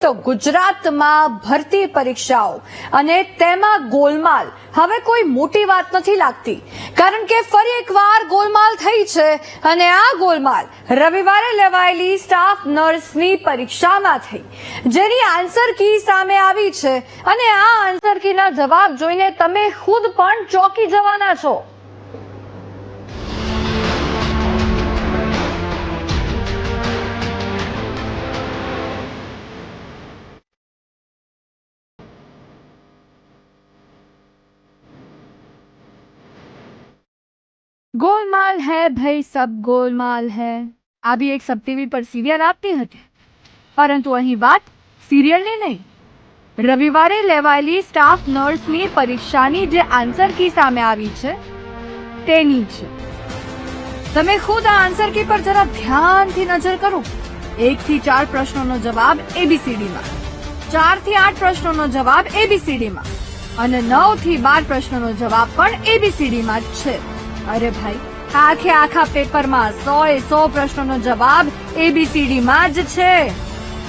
તો ગુજરાતમાં ભરતી પરીક્ષાઓ અને તેમાં ગોલમાલ હવે કોઈ મોટી વાત નથી લાગતી. કારણ કે ફરી એકવાર ગોલમાલ થઈ છે અને આ ગોલમાલ રવિવારે લેવાયેલી સ્ટાફ નર્સની પરીક્ષામાં થઈ. જેની આન્સર કી સામે આવી છે અને આ આન્સર કીના જવાબ જોઈને તમે ખુદ પણ ચોંકી જવાના છો. ગોલમાલ હૈ ભાઈ સબ ગોલમાલ હૈ આવી એક સબ ટીવી પર સિરિયલ આપતી હતી પરંતુ અહીં વાત સિરિયલની નહીં રવિવારે લેવાયેલી સ્ટાફ નર્સની પરીક્ષાની જે આન્સર કી સામે આવી છે, તેની છે। તમે ખુદ આ આન્સર કી પર જરા ધ્યાનથી નજર કરો। એક થી ચાર પ્રશ્નોનો જવાબ એબીસીડીમાં ચારથી આઠ પ્રશ્નોનો જવાબ એબીસીડીમાં અને નવથી બાર પ્રશ્નોનો જવાબ પણ એબીસીડીમાં જ છે। અરે ભાઈ, આખે આખા પેપરમાં સો એ સો પ્રશ્નોનો જવાબ એબીસીડીમાં જ છે.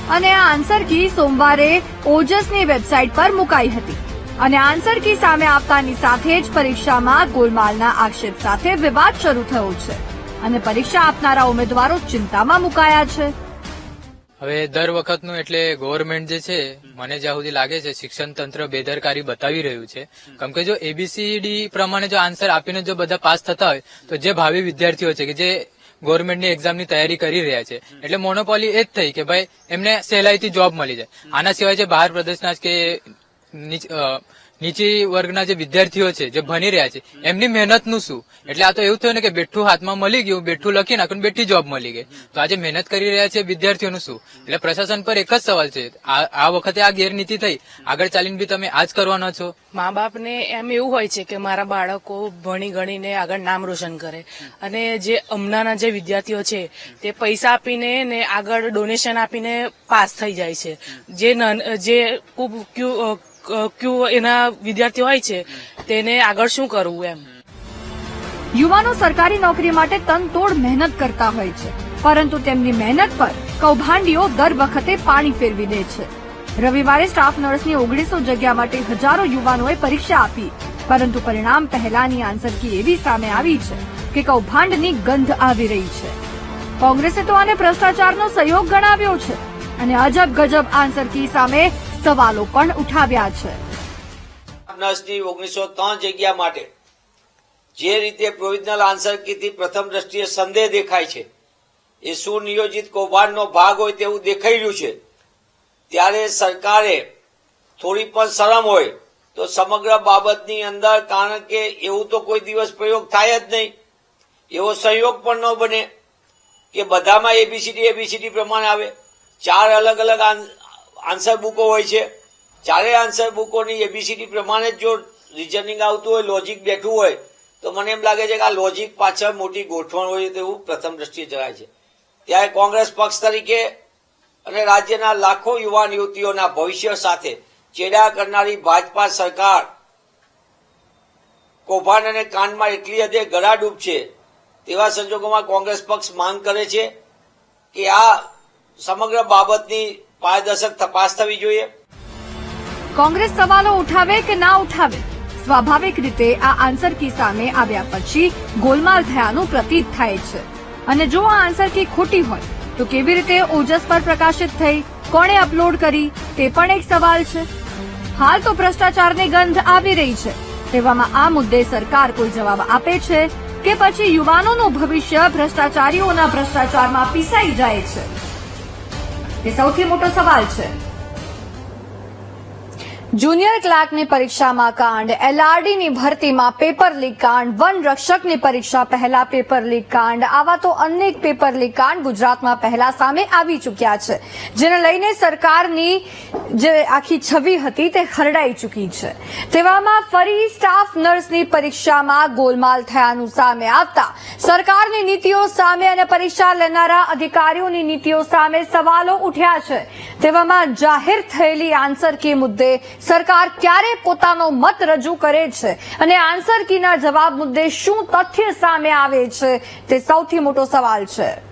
અને આ આન્સર કી સોમવારે ઓજસની વેબસાઇટ પર મુકાઈ હતી. અને આન્સર કી સામે આપતાની સાથે જ પરીક્ષામાં ગોલમાલના આક્ષેપ સાથે વિવાદ શરૂ થયો છે. અને પરીક્ષા આપનારા ઉમેદવારો ચિંતામાં મુકાયા છે. હવે દર વખતનું એટલે ગવર્મેન્ટ જે છે, મને જ્યાં સુધી લાગે છે, શિક્ષણ તંત્ર બેદરકારી બતાવી રહ્યું છે. કેમ કે જો એબીસીડી પ્રમાણે જો આન્સર આપીને જો બધા પાસ થતા હોય, તો જે ભાવિ વિદ્યાર્થીઓ છે કે જે ગવર્મેન્ટની એક્ઝામની તૈયારી કરી રહ્યા છે, એટલે મોનોપોલી એ જ થઈ કે ભાઈ એમને સહેલાઈથી જોબ મળી જાય. આના સિવાય જે બહાર પ્રદેશના કે નીચ- વર્ગના જે વિદ્યાર્થીઓ છે, જે ભણી રહ્યા છે, એમની મહેનતનું શું? એટલે આ તો એવું થયું ને કે બેઠું હાથમાં મળી ગયું, બેઠું લખી નાખ્યું બેઠી જોબ મળી ગઈ. તો આજે મહેનત કરી રહ્યા છે વિદ્યાર્થીઓનું શું? એટલે પ્રશાસન પર એક જ સવાલ છે. આ વખતે આ ગેરનીતિ થઈ. આગળ ચાલીને બી તમે આ જ કરવાના છો? મા બાપને એમ એવું હોય છે કે મારા બાળકો ભણી ગણીને આગળ નામ રોશન કરે. અને જે હમણાંના જે વિદ્યાર્થીઓ છે, તે પૈસા આપીને ને આગળ ડોનેશન આપીને પાસ થઈ જાય છે. જે જે ખૂબ ક્યુ એના વિદ્યાર્થીઓ હોય છે, તેને આગળ શું કરવું એમ? યુવાનો સરકારી નોકરી માટે તનતોડ મહેનત કરતા હોય છે, પરંતુ તેમની મહેનત પર કૌભાંડીઓ દર વખતે પાણી ફેરવી દે છે. રવિવારે સ્ટાફ નર્સની ઓગણીસો જગ્યા માટે હજારો યુવાનોએ પરીક્ષા આપી, પરંતુ પરિણામ પહેલાની આન્સર કી એવી સામે આવી છે કે કૌભાંડની ગંધ આવી રહી છે. કોંગ્રેસે તો આને ભ્રષ્ટાચારનો સહયોગ ગણાવ્યો છે, અને અજબ ગજબ આન્સર કી સામે સવાલો પણ ઉઠાવ્યા છે. નર્સની ઓગણીસો ત્રણ જગ્યા માટે જે રીતે પ્રોવિઝનલ આન્સર કીથી પ્રથમ દ્રષ્ટિએ સંદેહ દેખાય છે. એ સુનિયોજિત કૌભાંડનો ભાગ હોય તેવું દેખાઈ રહ્યું છે. ત્યારે સરકારે થોડી પણ શરમ હોય તો સમગ્ર બાબતની અંદર કારણ કે એવું તો કોઈ દિવસ પ્રયોગ થાય જ નહીં. એવો સંયોગ પણ ન બને કે બધામાં એબીસીડી એબીસીડી પ્રમાણે આવે. ચાર અલગ અલગ આન્સર બુકો હોય છે. ચારેય આન્સર બુકોની એબીસીડી પ્રમાણે જ રિઝનિંગ આવતું હોય લોજિક બેઠું હોય, તો મને એમ લાગે છે કે આ લોજિક પાછળ મોટી ગોઠવણ હોય તેવું પ્રથમ દ્રષ્ટિએ જણાય છે. ત્યારે કોંગ્રેસ પક્ષ તરીકે અને રાજ્યના લાખો યુવાન યુવતીઓના ભવિષ્ય સાથે ચેડા કરનારી ભાજપા સરકાર કૌભાંડ અને કાંડમાં એટલી હદે ગળાડૂબ છે તેવા સંજોગોમાં કોંગ્રેસ પક્ષ માંગ કરે છે કે આ સમગ્ર બાબતની પારદર્શક તપાસ થવી જોઈએ. કોંગ્રેસ સવાલો ઉઠાવે કે ના ઉઠાવે? સ્વાભાવિક રીતે આ આન્સર કી સામે આવ્યા પછી ગોલમાલ થયાનું પ્રતીત થાય છે. અને જો આ આન્સર કી ખોટી હોય, તો કેવી રીતે ઓજસ પર પ્રકાશિત થઈ? કોણે અપલોડ કરી? તે પણ એક સવાલ છે. હાલ તો ભ્રષ્ટાચારની ગંધ આવી રહી છે. તેવામાં આ મુદ્દે સરકાર કોઈ જવાબ આપે છે કે પછી યુવાનોનું ભવિષ્ય ભ્રષ્ટાચારીઓના ભ્રષ્ટાચારમાં પીસાઈ જાય છે? તે સૌથી મોટો સવાલ છે. જુનિયર ક્લાર્કની પરીક્ષામાં કાંડ. એલઆરડીની ભરતીમાં પેપર લીક કાંડ. વન રક્ષકની પરીક્ષા પહેલા પેપર લીક કાંડ. આવા તો અનેક પેપર લીક કાંડ ગુજરાતમાં પહેલા સામે આવી ચૂક્યા છે. જેને લઈને સરકારની જે આખી છબી હતી તે ખરડાઈ ચૂકી છે. તેવામાં ફરી સ્ટાફ નર્સની પરીક્ષામાં ગોલમાલ થયાનું સામે આવતા સરકારની નીતિઓ સામે અને પરીક્ષા લેનારા અધિકારીઓની નીતિઓ સામે સવાલો ઉઠ્યા છે. તેવામાં જાહેર થયેલી આન્સર કી મુદ્દે સરકાર ક્યારે પોતાનો મત રજૂ કરે છે? અને આન્સર કીના જવાબ મુદ્દે શું તથ્ય સામે આવે છે? તે સૌથી મોટો સવાલ છે.